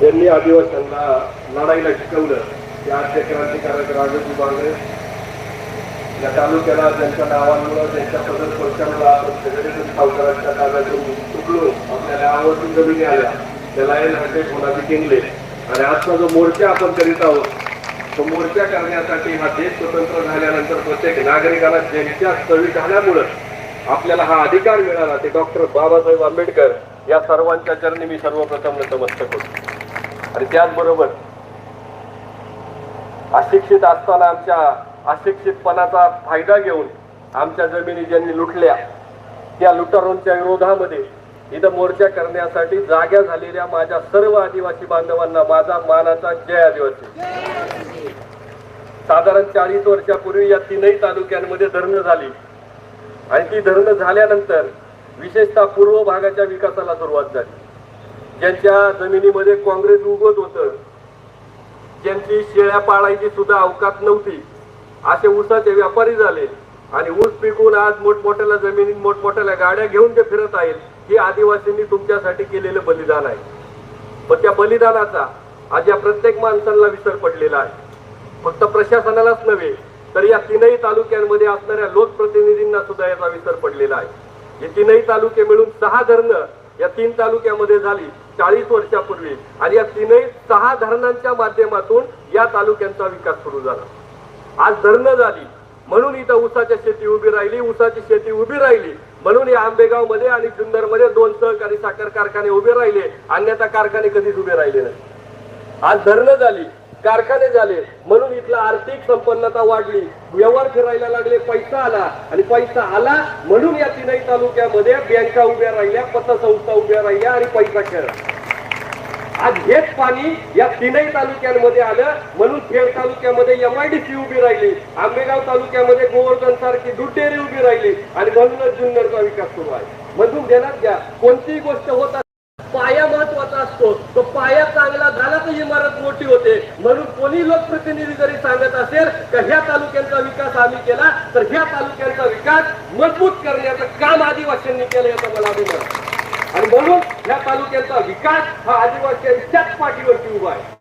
त्यांनी आदिवासींना लढाईला शिकवलं. आज आद्य क्रांतिकारक राजाजी बांगडे या तालुक्याला त्यांच्या नावांमुळं त्यांच्या पदर स्पर्शामुळे आपण सावकारांच्या ताब्यातून चुकलो. आपल्याला आवडून जमिनी आल्या. त्याला एल हंड्रेड कोणाचे किंगले. आणि आजचा जो मोर्चा आपण करीत आहोत तो मोर्चा करण्यासाठी हा देश स्वतंत्र झाल्यानंतर प्रत्येक नागरिकाला ज्यांच्या स्थळी झाल्यामुळं आपल्याला हा अधिकार मिळाला. ते डॉक्टर बाबासाहेब आंबेडकर या सर्वांच्या चरणी मी सर्वप्रथम नतमस्तक होतो. आणि त्याचबरोबर अशिक्षित असताना आमच्या अशिक्षितपणाचा फायदा घेऊन आमच्या जमिनी ज्यांनी लुटल्या त्या लुटारूंच्या विरोधामध्ये इथं मोर्चा करण्यासाठी जाग्या झालेल्या माझ्या सर्व आदिवासी बांधवांना माझा मानाचा जय आदिवासी. साधारण चाळीस वर्षापूर्वी या तीनही तालुक्यांमध्ये धरणं झाली. आणि ती धरणं झाल्यानंतर विशेषतः पूर्व भागाच्या विकासाला सुरुवात झाली. ज्यांच्या जमिनीमध्ये काँग्रेस उगवत होतं ज्यांची शेळ्या पाळायची सुद्धा अवकात नव्हती असे ऊसाचे व्यापारी झाले. आणि ऊस पिकून आज मोठमोठ्याला जमिनीत मोठमोठ्याला गाड्या घेऊन ते फिरत आहेत हे आदिवासींनी तुमच्यासाठी केलेलं बलिदान आहे. पण त्या बलिदानाचा आज या प्रत्येक माणसाला विसर पडलेला आहे. फक्त प्रशासनालाच नव्हे तर या तीनही तालुक्यांमध्ये असणाऱ्या लोकप्रतिनिधींना सुद्धा याचा विसर पडलेला आहे. हे तीनही तालुके मिळून सहा धरणं या तीन तालुक्यामध्ये झाली चाळीस वर्षापूर्वी. आणि या तीनही सहा धरणांच्या माध्यमातून या तालुक्यांचा विकास सुरू झाला. आज धरणं झाली. म्हणून इथं ऊसाच्या शेती उभी राहिली. ऊसाची शेती उभी राहिली. म्हणून या आंबेगावमध्ये आणि जुन्नरमध्ये दोन सहकारी साखर कारखाने उभे राहिले. अन्यथा कारखाने कधीच उभे राहिले नाही. आज धरणं झाली. कारखाने झाले. म्हणून इथला आर्थिक संपन्नता वाढली. व्यवहार फिरायला लागले पैसा आला. आणि पैसा आला म्हणून या तीनही तालुक्यामध्ये बँका उभ्या राहिल्या पतसंस्था उभ्या राहिल्या आणि पैसा खेळला. आज हेच पाणी या तीनही तालुक्यांमध्ये आलं. म्हणून खेड तालुक्यामध्ये एम आय डी सी उभी राहिली. आंबेगाव तालुक्यामध्ये गोवर्धन सारखी दूध डेअरी उभी राहिली. आणि म्हणूनच जुन्नरचा विकास सुरू आहे. मधून देण्यात घ्या. कोणतीही गोष्ट होत पाया महत्त्वाचा असतो. तो पाया चांगला झाला तर इमारत मोठी होते. म्हणून कोणी लोकप्रतिनिधी जरी सांगत असेल तर ह्या तालुक्यांचा विकास आम्ही केला तर ह्या तालुक्यांचा विकास मजबूत करण्याचं काम आदिवासींनी केलं याचा मला अभिमान आणि म्हणून ह्या तालुक्यांचा विकास हा आदिवासींच्याच पाठीवरती उभा आहे.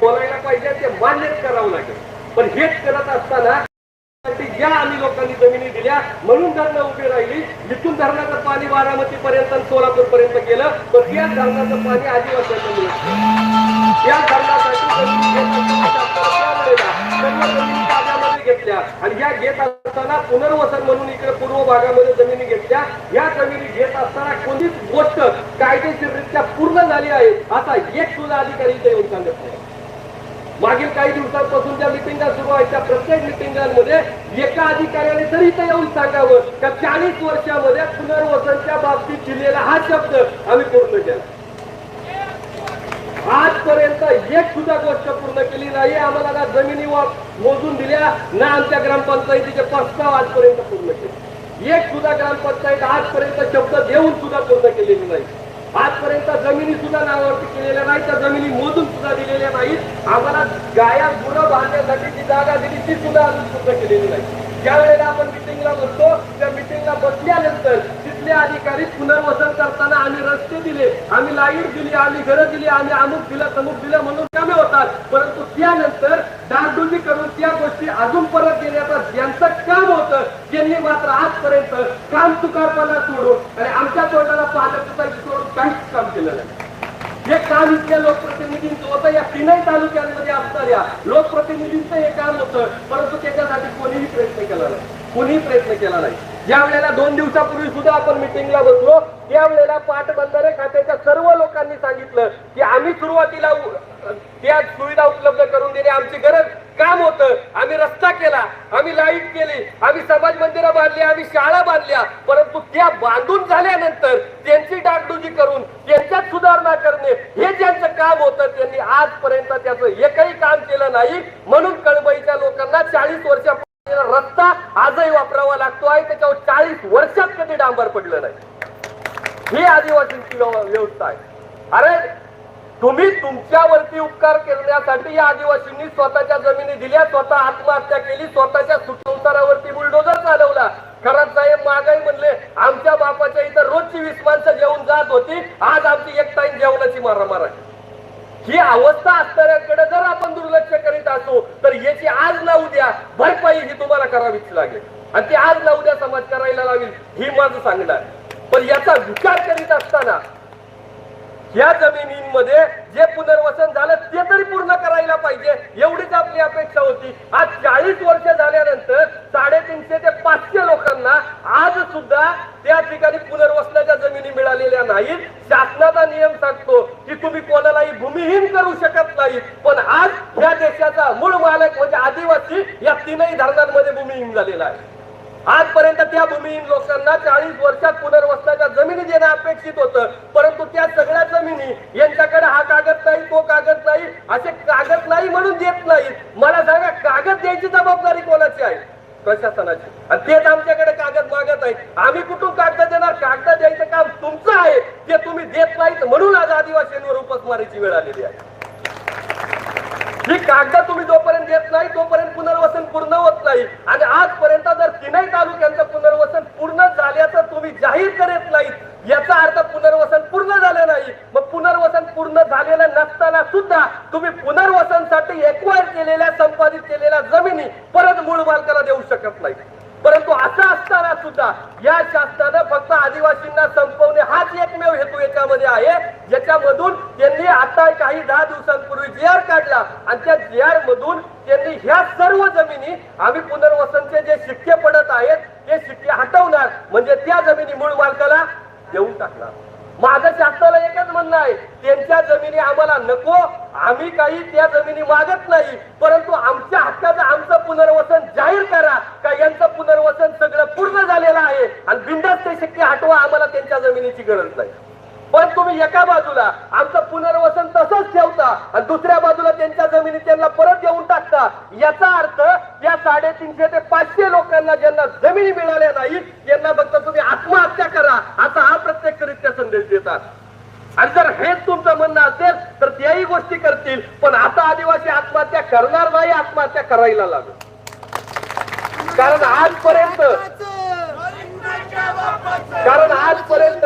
बोलायला पाहिजे ते मान्यच करावं लागेल. पण हेच करत असताना या आम्ही लोकांनी जमिनी दिल्या. म्हणून धरणं उभी राहिली. जिथून धरणाचं पाणी बारामती पर्यंत सोलापूर पर्यंत गेलं. तर या धरणाचं पाणी आदिवासींना मिळत या धरणासाठी घेतल्या. आणि या घेत असताना पुनर्वसन म्हणून इकडे पूर्व भागामध्ये जमिनी घेतल्या. या जमिनी घेत असताना कोणतीच गोष्ट कायदेशीररित्या पूर्ण झाली आहे. आता एक सुद्धा अधिकारी इथे येऊन सांगत नाही. मागील काही दिवसांपासून ज्या मिटिंगा सुरू आहेत त्या प्रत्येक मिटिंगांमध्ये एका अधिकाऱ्याने तरी ते येऊन सांगावं का चाळीस वर्षामध्ये पुनर्वसनच्या बाबतीत दिलेला हा शब्द आम्ही पूर्ण केला. आजपर्यंत एक सुद्धा गोष्ट पूर्ण केली नाही आम्हाला ना जमिनीवर मोजून दिल्या ना आमच्या ग्रामपंचायतीचे प्रस्ताव आजपर्यंत पूर्ण केले. एक सुद्धा ग्रामपंचायत आजपर्यंत शब्द देऊन सुद्धा पूर्ण केलेली नाही. आजपर्यंत जमिनी सुद्धा नावावरती केलेल्या नाही त्या जमिनी मोजून सुद्धा दिलेल्या नाहीत. आम्हाला गाया गुरं बांधण्यासाठी जी जागा दिली ती सुद्धा अजून सुद्धा केलेली नाही. ज्या वेळेला आपण मिटिंगला बसतो त्या मिटिंगला बसल्यानंतर तिथले अधिकारी पुनर्वसन करताना आम्ही रस्ते दिले आम्ही लाइट दिली आम्ही घरं दिली आम्ही अमुक दिलं तमुक दिलं म्हणून कामे होतात. परंतु त्यानंतर डागडुजी करून त्या गोष्टी अजून परत देण्याचा ज्यांचं काम होतं त्यांनी मात्र आजपर्यंत काम चुकारपणा सोडून आणि आमच्या तोंडाला पालकता सोडून काहीच काम केलं नाही. हे काम इथल्या लोकप्रतिनिधींचं होतं या तीनही तालुक्यांमध्ये असणाऱ्या लोकप्रतिनिधींचं हे काम होतं. परंतु त्याच्यासाठी कोणीही प्रयत्न केला नाही. कोणीही प्रयत्न केला नाही. ज्या वेळेला दोन दिवसापूर्वी सुद्धा आपण मिटिंगला बसलो त्यावेळेला पाटबंधारे खात्याच्या सर्व लोकांनी सांगितलं की आम्ही सुरुवातीला त्या सुविधा उपलब्ध करून देणे आमची गरज काम होतं. आम्ही रस्ता केला आम्ही लाइट केली आम्ही समाज मंदिरं बांधली आम्ही शाळा बांधल्या. परंतु त्या बांधून झाल्यानंतर त्यांची डागडुजी करून त्यांच्यात सुधारणा करणे हे ज्यांचं काम होतं त्यांनी आजपर्यंत त्याचं एकही काम केलं नाही. म्हणून कळबईच्या लोकांना चाळीस वर्षा रस्ता आजही वापरावा लागतो आहे त्याच्यावर चाळीस वर्षात कधी डांबर पडलं नाही. ही आदिवासींची व्यवस्था आहे. अरे तुम्ही तुमच्यावरती उपकार करण्यासाठी या आदिवासींनी स्वतःच्या जमिनी दिल्या स्वतः आत्महत्या केली स्वतःच्या सुसंसारावरती बुलडोजर चालवला. खरंच साहेब मागाई म्हणले आमच्या बापाच्या इथं रोजची वीस माणसं जेवून जात होती आज आमची एक टाइम जेवणाची मारामार आहे. ही अवस्था असणाऱ्यांकडे जर आपण दुर्लक्ष करीत असू तर याची आज ना उद्या भरपाई ही तुम्हाला करावीच लागेल. आणि ती आज ना उद्या समाज करायला लागेल ही माझं सांगणार. पण याचा विचार करीत असताना या जमिनींमध्ये जे पुनर्वसन झालं ते तरी पूर्ण करायला पाहिजे. एवढीच आपली अपेक्षा होती. आज चाळीस वर्ष झाल्यानंतर साडेतीनशे ते पाचशे लोकांना आज सुद्धा त्या ठिकाणी पुनर्वसनाच्या जमिनी मिळालेल्या नाहीत. शासनाचा नियम सांगतो की तुम्ही कोणालाही भूमिहीन करू शकत नाही पण आज या देशाचा मूळ मालक म्हणजे आदिवासी या तीनही धरणांमध्ये भूमिहीन झालेला आहे. आजपर्यंत त्या भूमिहीन लोकांना चाळीस वर्षात पुनर्वसनाच्या जमिनी देणं अपेक्षित होतं. परंतु त्या सगळ्या जमिनी यांच्याकडे हा कागद नाही तो कागद नाही असे कागद नाही म्हणून देत नाहीत. मला सांगा कागद द्यायची जबाबदारी कोणाची आहे? प्रशासनाची. आणि तेच आमच्याकडे कागद मागत आहे. आम्ही कुठून कागद देणार? कागद द्यायचं काम तुमचं आहे. ते तुम्ही देत नाहीत म्हणून आज आदिवासींवर उपासमारीची वेळ आलेली आहे. ही कागद तुम्ही जोपर्यंत देत नाही तोपर्यंत पुनर्वसन पूर्ण होत नाही. आणि आजपर्यंत जर तीनही तालुक्यांचं पुनर्वसन पूर्ण झाल्याचं तुम्ही जाहीर करत नाहीत याचा अर्थ पुनर्वसन पूर्ण झालं नाही मग पुनर्वसन पूर्ण झालेलं नसताना सुद्धा तुम्ही पुनर्वसनसाठी एक्वायर केलेल्या संपादित केलेल्या जमिनी परत मूळ मालकाला देऊ शकत नाही परंतु असं असताना सुद्धा या शासनानं फक्त आदिवासींना संपवणे हाच एकमेव हेतू याच्यामध्ये आहे ज्याच्यामधून त्यांनी आता काही दहा दिवसांपूर्वी जी आर काढला आणि त्या जी आर मधून त्यांनी ह्या सर्व जमिनी आम्ही पुनर्वसनचे जे शिक्के पडत आहेत ते शिक्के म्हणजे त्या जमिनी मूळ मालकाला देऊन टाकणार. माझं शासनाला एकच म्हणणं आहे त्यांच्या जमिनी आम्हाला नको आम्ही काही त्या जमिनी मागत नाही परंतु आमच्या हक्काचं आमचं पुनर्वसन जाहीर करा का यांचं पुनर्वसन सगळं पूर्ण झालेलं आहे आणि बिंदास ते शक्य हटवा आम्हाला त्यांच्या जमिनीची गरज नाही. पण तुम्ही एका बाजूला आमचं पुनर्वसन तसंच ठेवता आणि दुसऱ्या बाजूला त्यांच्या जमिनी त्यांना परत देऊन टाकता. याचा अर्थ या साडेतीनशे ते पाचशे लोकांना ज्यांना जमिनी मिळाल्या नाही त्यांना फक्त तुम्ही आत्महत्या करा असा हा प्रत्यक्षरित्या संदेश देतात. आणि जर हेच तुमचं म्हणणं असेल तर त्याही गोष्टी करतील पण आता आदिवासी आत्महत्या करणार नाही आत्महत्या करायला लागेल. कारण आजपर्यंत कारण आजपर्यंत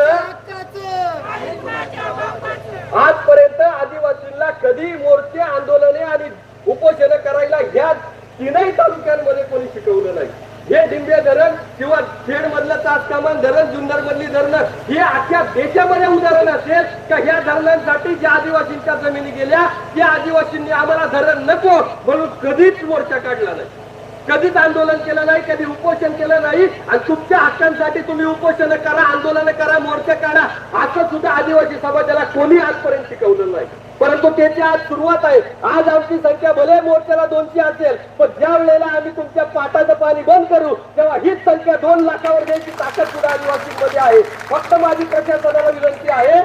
आजपर्यंत आदिवासींना कधी मोर्चे आंदोलने आणि उपोषण करायला ह्या तीनही तालुक्यांमध्ये कोणी शिकवलं नाही. हे डिंबे धरण किंवा खेड मधलं तासकामान धरण जुन्नर मधली धरणं हे अख्ख्या देशामध्ये उदाहरण असेल का ह्या धरणांसाठी ज्या आदिवासींच्या जमिनी गेल्या त्या आदिवासींनी आम्हाला धरण नको म्हणून कधीच मोर्चा काढला नाही. कधीच आंदोलन केलं नाही कधी उपोषण केलं नाही. आणि तुमच्या हक्कांसाठी तुम्ही उपोषण करा आंदोलन करा मोर्चा काढा. असं सुद्धा आदिवासी समाजाला कोणी आजपर्यंत शिकवलं नाही. परंतु त्याची आज सुरुवात आहे. आज आमची संख्या भले मोर्चाला दोनशे असेल पण ज्या वेळेला आम्ही तुमच्या पाटाचं पाणी बंद करू तेव्हा हीच संख्या दोन लाखावर द्यायची ताकद सुद्धा आदिवासींमध्ये आहे. फक्त माझी प्रशासनाला विनंती आहे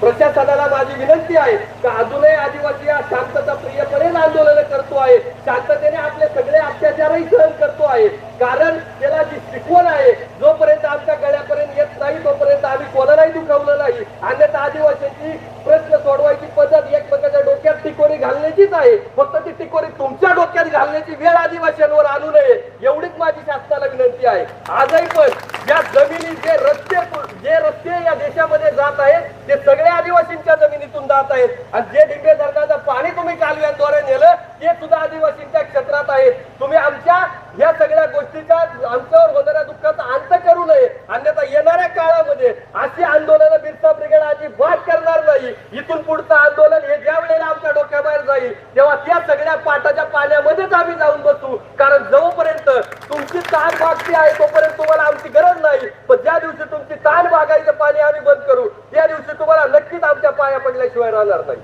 प्रशासनाला माझी विनंती आहे का अजूनही आदिवासी हा शांतता प्रियपणे आंदोलन करतो आहे. शांततेने आपले सगळे अत्याचारही सहन करतो आहे. कारण त्याला जी शिकवण आहे जोपर्यंत आमच्या गळ्यापर्यंत येत नाही तोपर्यंत आम्ही कोणालाही दुखावलं नाही. अन्यथा आदिवासींची प्रश्न सोडवायची पद्धत एकमेकाच्या डोक्यात टिकोरी घालण्याचीच आहे. फक्त ती टिकोरी तुमच्या डोक्यात घालण्याची वेळ आदिवासींवर आणू नये. एवढीच माझी शासनाला विनंती आहे. आजही पण या जमिनी जे रस्ते जे रस्ते या देशामध्ये जात आहेत ते सगळे आदिवासींच्या जमिनीतून जात आहेत. आणि जे डिंबे धरणाचं पाणी तुम्ही कालव्यांद्वारे नेलं ते सुद्धा आदिवासींच्या क्षेत्रात आहे तुम्ही आमच्या या सगळ्या गोष्टीच्या आमच्यावर होणाऱ्या दुःखाचा अंत करू नये. अन्यथा येणाऱ्या काळामध्ये अशी आंदोलन बिरसा ब्रिगेड अजिबात करणार नाही. इथून पुढचं आंदोलन हे ज्या वेळेला आमच्या डोक्याबाहेर जाईल तेव्हा त्या सगळ्या पाटाच्या पाण्यामध्येच आम्ही जाऊन बसू. कारण जोपर्यंत ताण भागती आहे तोपर्यंत तुम्हाला आमची गरज नाही. पण ज्या दिवशी तुमची ताण भागायचं पाणी आम्ही बंद करू त्या दिवशी तुम्हाला नक्कीच आमच्या पाया पडल्याशिवाय राहणार नाही.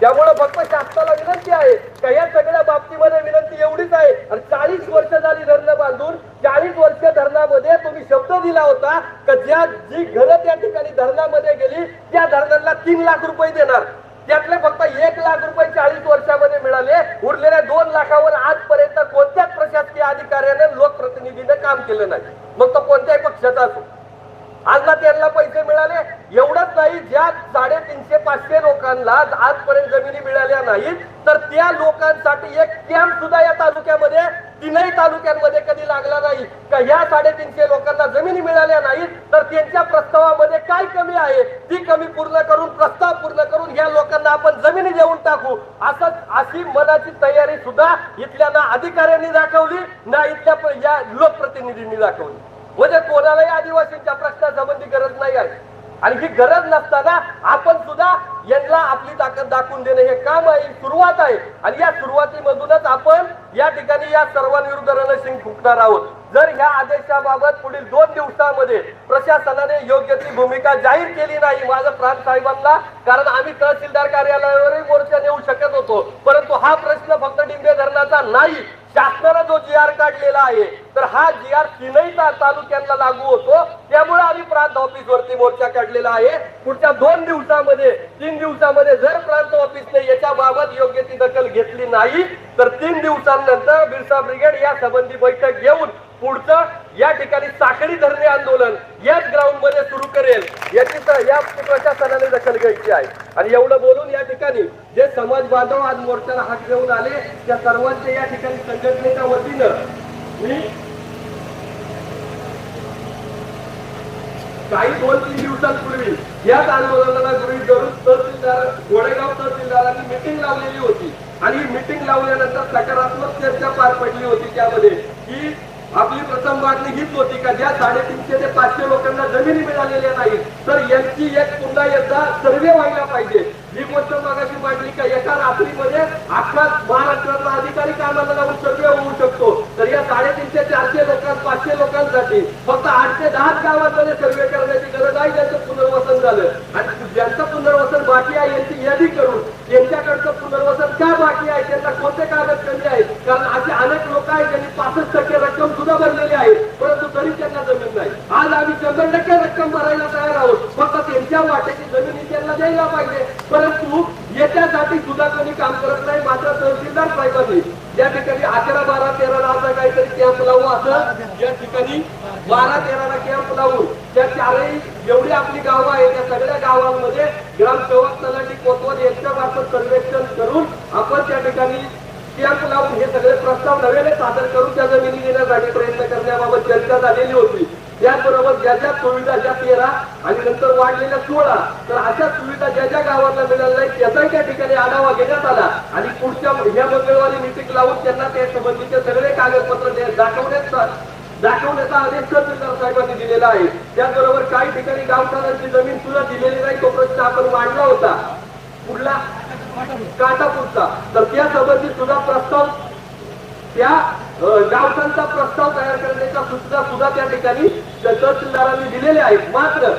त्यामुळे फक्त शासनाला विनंती आहे का या सगळ्या बाबतीमध्ये विनंती एवढीच आहे. आणि चाळीस वर्ष झाली धरणं बांधून चाळीस वर्ष धरणामध्ये तुम्ही शब्द दिला होता का ज्या जी घरं त्या ठिकाणी धरणामध्ये गेली त्या धरणाला तीन लाख रुपये देणार त्यातले फक्त एक लाख रुपये चाळीस वर्षामध्ये मिळाले उरलेल्या दोन लाखावर आजपर्यंत कोणत्याच प्रशासकीय अधिकाऱ्याने काम केलं नाही. मग तो कोणत्याही पक्षाचा असो. आजला त्यांना पैसे मिळाले एवढंच नाही ज्या साडेतीनशे पाचशे लोकांना आजपर्यंत जमिनी मिळाल्या नाहीत तर त्या लोकांसाठी एक कॅम्प सुद्धा या तालुक्यामध्ये तीनही तालुक्यांमध्ये कधी लागला नाही. का या साडेतीनशे लोकांना जमिनी मिळाल्या नाहीत तर त्यांच्या प्रस्तावामध्ये काय कमी आहे? ती कमी पूर्ण करून प्रस्ताव पूर्ण करून या लोकांना आपण जमिनी देऊन टाकू. असंच अशी मनाची तयारी सुद्धा इथल्या ना अधिकाऱ्यांनी दाखवली ना इथल्या या लोकप्रतिनिधींनी दाखवली. म्हणजे कोणालाही आदिवासींच्या प्रश्नासंबंधी गरज नाही आहे. आणि ही गरज नसताना आपण सुद्धा यांना आपली ताकद दाखवून देणे हे काम आहे सुरुवात आहे. आणि या सुरुवातीमधूनच आपण या ठिकाणी या सर्वांविरुद्ध रणसिंग फुकणार आहोत. जर ह्या आदेशाबाबत पुढील दोन दिवसामध्ये प्रशासनाने योग्य ती भूमिका जाहीर केली नाही माझं प्रांत साहेबांना कारण आम्ही तहसीलदार कार्यालयावरही मोर्चा नेऊ शकत होतो. परंतु हा प्रश्न फक्त डिंबे धरणाचा नाही शासनानं जो जी आर काढलेला आहे तर हा जी आर तीनही तालुक्यांना लागू होतो. ऑफिस वरती मोर्चा काढलेला आहे. पुढच्या दोन दिवसामध्ये तीन दिवसामध्ये जर प्रांत ऑफिसने याच्या बाबत योग्य ती दखल घेतली नाही तर तीन दिवसांनंतर बिरसा ब्रिगेड या संबंधी बैठक घेऊन पुढचं या ठिकाणी साखळी धरणे आंदोलन याच ग्राउंडमध्ये सुरू करेल. याची या प्रशासनाने दखल घ्यायची आहे. आणि एवढं बोलून या ठिकाणी जे समाज बांधव आज मोर्चाला हात घेऊन आले त्या सर्वांच्या या ठिकाणी संघटनेच्या वतीनं मी काही दोन तीन दिवसांपूर्वी याच आंदोलनाला गृहित धरून तहसीलदार गोडेगाव तहसीलदारांनी मिटिंग लावलेली होती. आणि मिटिंग लावल्यानंतर सकारात्मक चर्चा पार पडली होती त्यामध्ये की आपली प्रथम मागणी हीच होती का ज्या साडेतीनशे ते पाचशे लोकांना जमिनी मिळालेल्या नाहीत तर यांची एक पुन्हा एकदा सर्वे व्हायला पाहिजे. ही गोष्ट मागाशी मांडली का एका रात्रीमध्ये अख्खा महाराष्ट्रातला अधिकारी कामाला लावून सर्वे होऊ शकतो. तर या साडेतीनशे चारशे लोकां पाचशे लोकांसाठी फक्त आठ ते दहाच गावांमध्ये सर्वे करा गरज आहे ज्यांचं पुनर्वसन झालं आणि ज्यांचं पुनर्वसन बाकी आहे यांची यादी करून यांच्याकडचं पुनर्वसन का बाकी आहे त्यांना कोणते कागद कमी आहेत? कारण असे अनेक लोक आहेत ज्यांनी पासष्ट टक्के रक्कम सुद्धा भरलेली आहे परंतु तरी त्यांना जमीन नाही. आज आम्ही शंभर टक्के रक्कम भरायला तयार आहोत. फक्त त्यांच्या वाट्याची जमीन त्यांना द्यायला पाहिजे. परंतु याच्यासाठी सुद्धा कोणी काम करत नाही मात्र तहसीलदार साहेबांनी. या ठिकाणी अकरा बारा तेरा असा काहीतरी कॅम्प लावू असं या ठिकाणी बारा तेराला कॅम्प लावून त्या चारही जेवढी आपली गावं आहेत त्या सगळ्या गावांमध्ये सर्वेक्षण करून आपण त्या ठिकाणी कॅम्प लावून हे सगळे प्रस्ताव नव्याने सादर करून त्या जमिनी देण्यासाठी प्रयत्न करण्याबाबत चर्चा झालेली होती. त्याचबरोबर ज्या ज्या सुविधा ज्या तेरा आणि नंतर वाढलेल्या सोळा तर अशा सुविधा ज्या ज्या गावांना मिळाल्या आहेत त्याचाही त्या ठिकाणी आढावा घेण्यात आला. आणि पुढच्या ह्या मंगळवारी मिटिंग लावून त्यांना त्या संबंधीचे सगळे कागदपत्र दाखवण्याचा दाखवण्याचा आदेश तहसीलदार साहेबांनी दिलेला आहे. त्याचबरोबर काही ठिकाणी गावठाणांची जमीन सुद्धा दिलेली नाही तो प्रश्न आपण मांडला होता कुठला काटापूरचा. तर त्या संबंधित सुद्धा प्रस्ताव त्या गावकांचा प्रस्ताव तयार करण्याच्या सूचना सुद्धा त्या ठिकाणी तहसीलदारांनी दिलेल्या आहेत. मात्र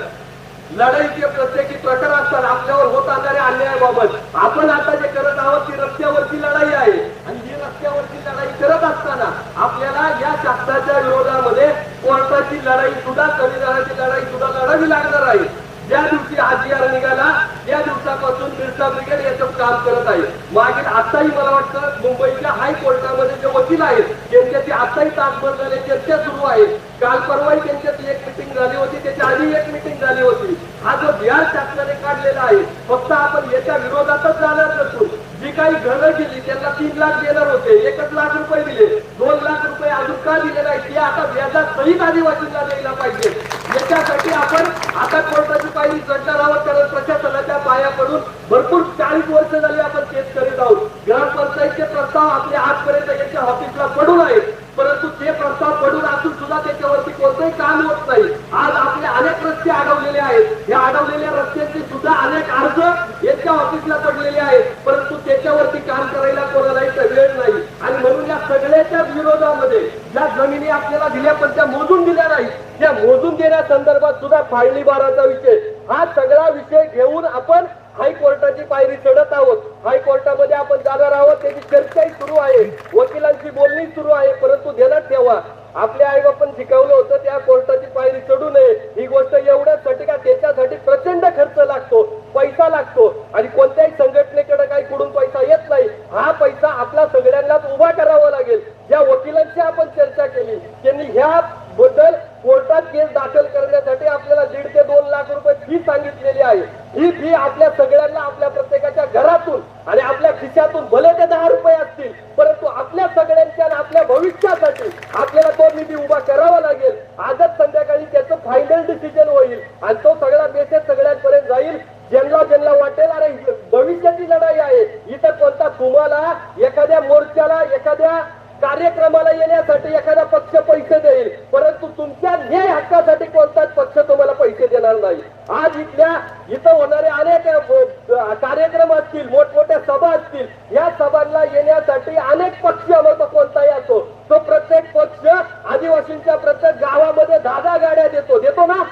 लढाईचे प्रत्येकी प्रकार असतात आपल्यावर होत असणाऱ्या अन्यायाबाबत आपण आता जे करत आहोत ती रस्त्यावरची लढाई आहे. आणि ही रस्त्यावरची लढाई करत असताना आपल्याला या शासनाच्या विरोधामध्ये कोर्टाची लढाई सुद्धा संविधानाची लढाई सुद्धा लढावी लागणार आहे. ज्या दिवशी हा निघाला या दिवसापासून बिरसा ब्रिगेड याचं काम करत आहे. मागील आताही मला वाटतं मुंबईच्या हायकोर्टामध्ये जे वकील आहेत त्यांच्याची आताही तासभर झाले चर्चा सुरू आहे. काल परवाही त्यांच्यात एक मिटिंग झाली होती त्याच्या आधी एक मिटिंग झाली होती. हा जो जी शासनाने काढलेला आहे फक्त आपण याच्या विरोधातच जाणार नसून जी काही घरं गेली त्यांना तीन लाख देणार होते एकच लाख रुपये दिले दोन लाख रुपये अजून का दिले नाही ते आता व्याजात सहित आदिवासींना द्यायला पाहिजे. याच्यासाठी आपण आता कोर्टाची पायरी चढणार आहोत. कारण प्रशासनाच्या पाया पडून भरपूर चाळीस वर्ष झाली आपण केस करीत आहोत. ग्रामपंचायतचे प्रस्ताव आपल्या आजपर्यंत याच्या ऑफिसला पडून आहेत. परंतु ते प्रस्ताव पडून असून सुद्धा त्याच्यावरती कोणतंही काम होत नाही आज आपले अनेक रस्ते अडवलेले आहेत या अडवलेल्या रस्त्यांचे सुद्धा अनेक अर्ज यांच्या ऑफिसला पडलेले आहेत परंतु त्याच्यावरती काम करायला कोणालाही तर वेळ नाही आणि म्हणून या सगळ्याच्या विरोधामध्ये ज्या जमिनी आपल्याला दिल्या पण त्या मोजून दिल्या नाही त्या मोजून देण्यासंदर्भात सुद्धा फाळणी बाराचा विषय. हा सगळा विषय घेऊन आपण हायकोर्टाची पायरी चढत आहोत. हायकोर्टामध्ये आपण जाणार आहोत त्याची चर्चाही सुरू आहे. वकिलांची बोलणी सुरू आहे परंतु ध्यानात ठेवा. आपल्या आई बापांनी शिकवलं होतं त्या कोर्टाची पायरी चढू नये ही गोष्ट एवढ्यासाठी का त्याच्यासाठी प्रचंड खर्च लागतो पैसा लागतो आणि कोणत्याही संघटनेकडे काही कुठून पैसा येत नाही हा पैसा आपला सगळ्यांनाच उभा करावा लागेल ज्या वकिलांची आपण चर्चा केली त्यांनी ह्या बद्दल कोर्टात केस दाखल करण्यासाठी आपल्याला दीड ते दोन लाख रुपये फी सांगितलेली आहे ही फी आपल्या सगळ्यांना आपल्या प्रत्येकाच्या घरातून आणि आपल्या खिशातून भले ते दहा रुपये असतील परंतु आपल्या सगळ्यांच्या आपल्या भविष्यासाठी आपल्याला तो निधी उभा करावा लागेल. आजच संध्याकाळी त्याचं फायनल डिसिजन होईल. आणि तो सगळा मेसेज सगळ्यांपर्यंत जाईल. ज्यांना ज्यांना वाटेल अरे भविष्याची लढाई आहे इथं कोणता तुम्हाला एखाद्या मोर्चाला एखाद्या कार्यक्रमाला येण्यासाठी एखादा पक्ष पैसे देईल परंतु तुमच्या न्याय हक्कासाठी कोणताच पक्ष तुम्हाला पैसे देणार नाही आज इथल्या इथं होणारे अनेक अ, कार्यक्रम असतील मोठमोठ्या सभा असतील या सभांना येण्यासाठी अनेक पक्ष मग तो कोणताही असो. तो प्रत्येक पक्ष आदिवासींच्या प्रत्येक गावामध्ये दहा दहा गाड्या देतो. देतो ना?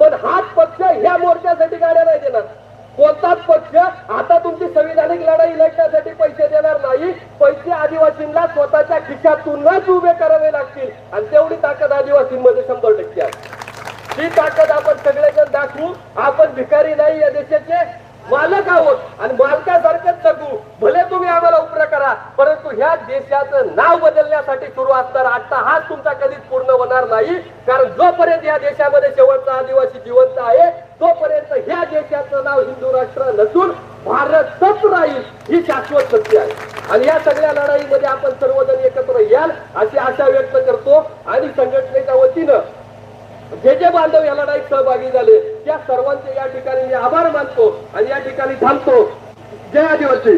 पण हाच पक्ष ह्या मोर्चासाठी गाड्या नाही देणार. कोणताच पक्ष आता तुमची संविधानिक लढाई लढण्यासाठी पैसे देणार नाही. पैसे आदिवासींना स्वतःच्या खिशातूनच उभे करावे लागतील. आणि तेवढी ताकद आदिवासींमध्ये शंभर टक्के आहे. ही ताकद आपण सगळेजण दाखवू. आपण भिकारी नाही या देशाचे. मालक आहोत. आणि मालकासारखंच जगू. भले तुम्ही आम्हाला उपरा करा परंतु ह्या देशाचं नाव बदलण्यासाठी सुरुवात तर आता हाच तुमचा कधीच पूर्ण होणार नाही. कारण जोपर्यंत या देशामध्ये शेवटचा आदिवासी जिवंत आहे तोपर्यंत ह्या देशाचं नाव हिंदू राष्ट्र नसून भारतच राहील ही शाश्वत सत्य आहे. आणि या सगळ्या लढाईमध्ये आपण सर्वजण एकत्र याल अशी आशा व्यक्त करतो. आणि संघटनेच्या वतीनं जे जे बांधव या लढाईत सहभागी झाले त्या सर्वांचे या ठिकाणी मी आभार मानतो आणि या ठिकाणी थांबतो. जय आदिवासी.